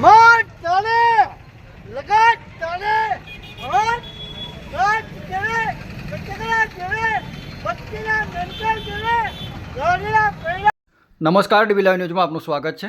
માર ચાલે લગાટ ચાલે હાથ ગાંઠ ચડે કચકડા ચડે બત્તીના નમસ્કાર, ડીબી લાઈવ ન્યૂઝમાં આપનું સ્વાગત છે.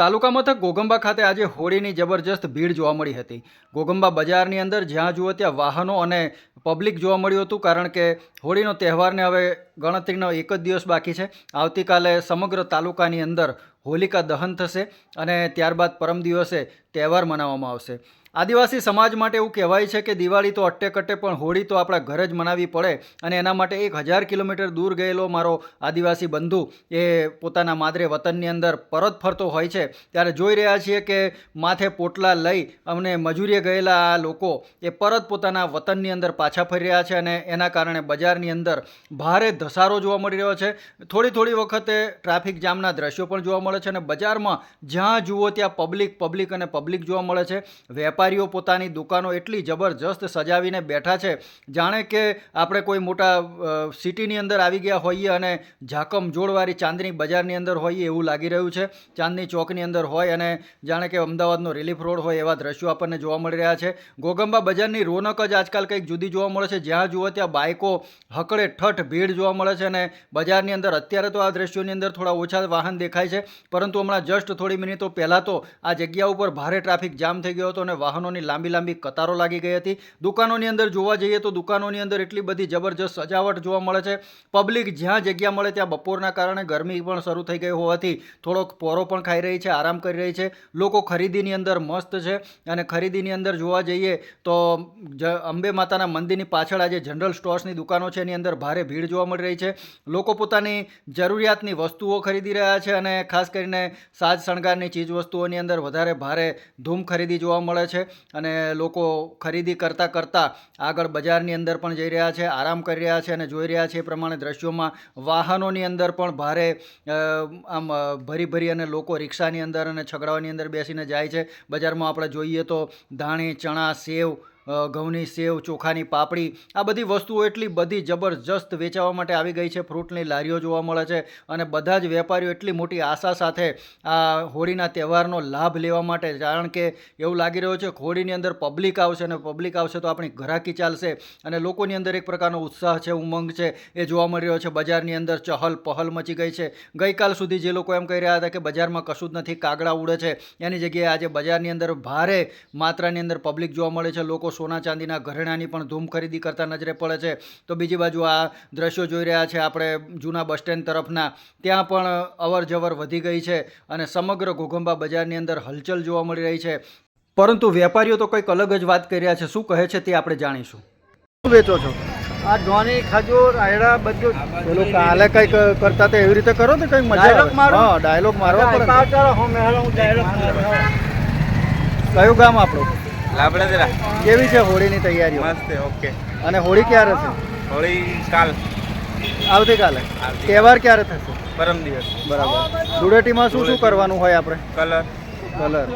તાલુકા મથક ગોગંબા ખાતે આજે હોળીની જબરજસ્ત ભીડ જોવા મળી હતી. ગોગંબા બજારની અંદર જ્યાં જુઓ ત્યાં વાહનો અને પબ્લિક જોવા મળ્યું હતું, કારણ કે હોળીનો તહેવારને હવે ગણતરીનો એક જ દિવસ બાકી છે. આવતીકાલે સમગ્ર તાલુકાની અંદર હોલિકા દહન થશે અને ત્યારબાદ પરમ દિવસે તહેવાર મનાવવામાં આવશે. આદિવાસી સમાજ માટે એવું કહેવાય છે કે દિવાળી તો અટ્ટે કટ્ટે પણ હોળી તો આપણા ઘરે જ મનાવી પડે અને એના માટે એક હજાર કિલોમીટર દૂર ગયેલો મારો આદિવાસી બંધુ એ પોતાના માદરે વતનની અંદર પરત ફરતો હોય છે. ત્યારે જોઈ રહ્યા છીએ કે માથે પોટલા લઈ અમને મજૂરીએ ગયેલા આ લોકો એ પરત પોતાના વતનની અંદર પાછા ફરી રહ્યા છે અને એના કારણે બજારની અંદર ભારે ધસારો જોવા મળી રહ્યો છે. થોડી થોડી વખતે ટ્રાફિક જામના દ્રશ્યો પણ જોવા મળે છે અને બજારમાં જ્યાં જુઓ ત્યાં પબ્લિક પબ્લિક અને પબ્લિક જોવા મળે છે. વેપારીઓ પોતાની દુકાનો એટલી જબરજસ્ત સજાવીને બેઠા છે. જાણે કે આપણે કોઈ મોટા સિટીની અંદર આવી ગયા હોઈએ અને ઝાકમ જોડવાળી ચાંદની બજારની અંદર હોઈએ એવું લાગી રહ્યું છે. ચાંદની ચોકની અંદર હોય અને જાણે કે અમદાવાદનો રિલીફ રોડ હોય એવા દ્રશ્યો આપણને જોવા મળી રહ્યા છે. ગોગંબા બજારની રોનક જ આજકાલ કંઈક જુદી જોવા મળે છે. જ્યાં જુઓ ત્યાં બાઇકો હકડે ઠઠ ભીડ જોવા મળે છે અને બજારની અંદર અત્યારે તો આ દ્રશ્યોની અંદર થોડા ઓછા વાહન દેખાય છે. પરંતુ હમણાં જસ્ટ થોડી મિનિટો પહેલાં તો આ જગ્યા ઉપર ભારે ટ્રાફિક જામ થઈ ગયો હતો અને વાહનોની લાંબી લાંબી કતારો લાગી ગઈ હતી. દુકાનોની અંદર જોવા જઈએ તો દુકાનોની અંદર એટલી બધી જબરજસ્ત સજાવટ જોવા મળે છે. પબ્લિક જ્યાં જગ્યા મળે ત્યાં બપોરના કારણે ગરમી પણ શરૂ થઈ ગઈ હોવાથી થોડોક પોરો પણ ખાઈ રહી છે, આરામ કરી રહી છે. લોકો ખરીદીની અંદર મસ્ત છે અને ખરીદીની અંદર જોવા જઈએ તો અંબે માતાના મંદિરની પાછળ આજે જનરલ સ્ટોર્સની દુકાનો છે, એની અંદર ભારે ભીડ જોવા મળી રહી છે. લોકો પોતાની જરૂરિયાતની વસ્તુઓ ખરીદી રહ્યા છે અને ખાસ કરીને સાજ શણગારની ચીજ વસ્તુઓની અંદર વધારે ભારે ધૂમ ખરીદી જોવા મળે છે. અને લોકો ખરીદી કરતાં કરતાં આગળ બજારની અંદર પણ જઈ રહ્યા છે, આરામ કરી રહ્યા છે અને જોઈ રહ્યા છે એ પ્રમાણે દ્રશ્યોમાં વાહનોની અંદર પણ ભારે આમ ભરી ભરી અને લોકો રિક્ષાની અંદર અને છકડાઓની અંદર બેસીને જાય છે. બજારમાં આપણે જોઈએ તો ધાણી, ચણા, સેવ ઘઉંની સેવ, ચોખાની પાપડી, આ બધી વસ્તુઓ એટલી બધી જબરજસ્ત વેચાવા માટે આવી ગઈ છે. ફ્રૂટની લારીઓ જોવા મળે છે અને બધા જ વેપારીઓ એટલી મોટી આશા સાથે આ હોળીના તહેવારનો લાભ લેવા માટે, કારણ કે એવું લાગી રહ્યું છે, હોળીની અંદર પબ્લિક આવશે અને પબ્લિક આવશે તો આપણી ઘરાકી ચાલશે અને લોકોની અંદર એક પ્રકારનો ઉત્સાહ છે, ઉમંગ છે. એ જોવા મળી રહ્યો છે, બજારની અંદર ચહલ પહલ મચી ગઈ છે. ગઈકાલ સુધી જે લોકો એમ કહી રહ્યા હતા કે બજારમાં કશું જ નથી, કાગડા ઉડે છે. એની જગ્યાએ આજે બજારની અંદર ભારે માત્રાની અંદર પબ્લિક જોવા મળે છે. લોકો સોના ચાંદીના ઘરેણાની પણ ધૂમ ખરીદી કરતા નજરે પડે છે. તો બીજી બાજુ આ દ્રશ્યો જોઈ રહ્યા છે આપણે જૂના બસ સ્ટેન્ડ તરફના. ત્યાં પણ અવર જવર વધી ગઈ છે અને સમગ્ર ઘોઘંબા બજારની અંદર હલચલ જોવા મળી રહી છે. પરંતુ વેપારીઓ તો કંઈક અલગ જ વાત કરી રહ્યા છે. શું કહે છે તે આપણે જાણીશું. શું વેચો છો? આ ધોની ખજૂર આયડા બધું પેલું કાલે કંઈક કરતા એવી રીતે કરો ને કઈ મજા મારો? હા ડાયલોગ મારવા પડે હું કયું ગામ આપણું? લાબડદરા કેવી છે હોળીની તૈયારીઓ? મસ્ત ઓકે. અને હોળી ક્યારે છે? હોળી કાલ. આવતીકાલે. તહેવાર ક્યારે થશે? પરમ દિવસ. બરાબર. ધૂળેટીમાં શું શું કરવાનું હોય આપણે? કલર. કલર.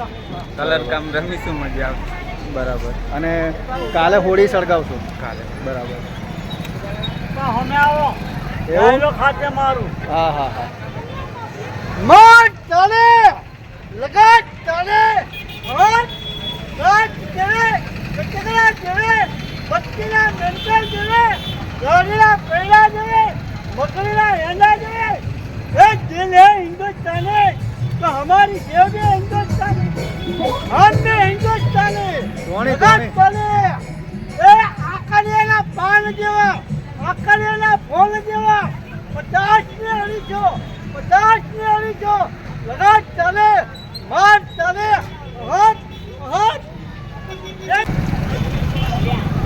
કલર કામ રમીશું મજા આવશે બરાબર. અને કાલે હોળી સળગાવશું? કાલે. બરાબર. અમે આવો. એવું? ખાતે મારું. હા હા હા. મોટ ચાલે! લગાટ ચાલે હાથ ગાંઠ ચડે કચકડા ચડે બત્તીના મેંટર ચડે દોડેલા પૈડા ચડે મકડીના હેંડા ચડે એ દિલ है हिंदुस्तानी तो हमारी सेव भी हिंदुस्तानी हम भी हिंदुस्तानी ધોણી, લગાટ ધોણી. ચાલે એ આકડિયાના પાન જેવા આકડિયાના ફૂલ જેવા પચાસ ને અઢીસો પચાસ ને અઢીસો લગાટ ચાલે માર ચાલે હાથ હાથ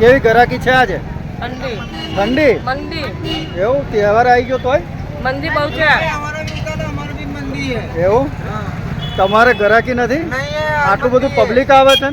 કેવી ગરાકી છે આજે? ઠંડી. ઠંડી? મંદી. એવું? તહેવાર આવી ગયો તોય? મંદી બહુ છે. એવું? તમારે ગરાકી નથી? આટલું બધું પબ્લિક આવે છે